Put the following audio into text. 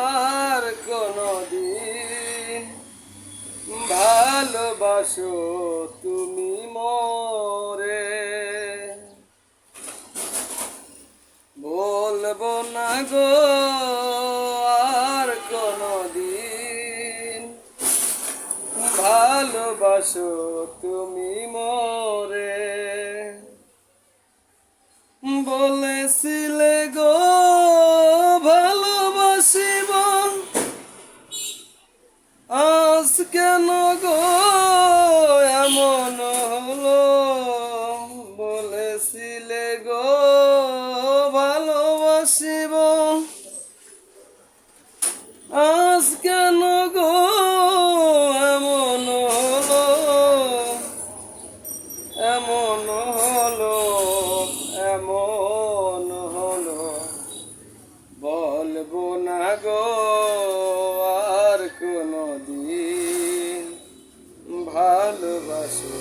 আর কোনদিন ভালোবাসো তুমি মরে। বলব না গো আর কোনদিন ভালোবাসো তুমি মরে। বলেছিলে গো আজ কেন গো? এমন হলো, বলেছিলে গো, ভালোবাসিব। আজ কেন গো? এমন হলো এমন হলো এমন হলো। বলব না গো ভালোবাসো।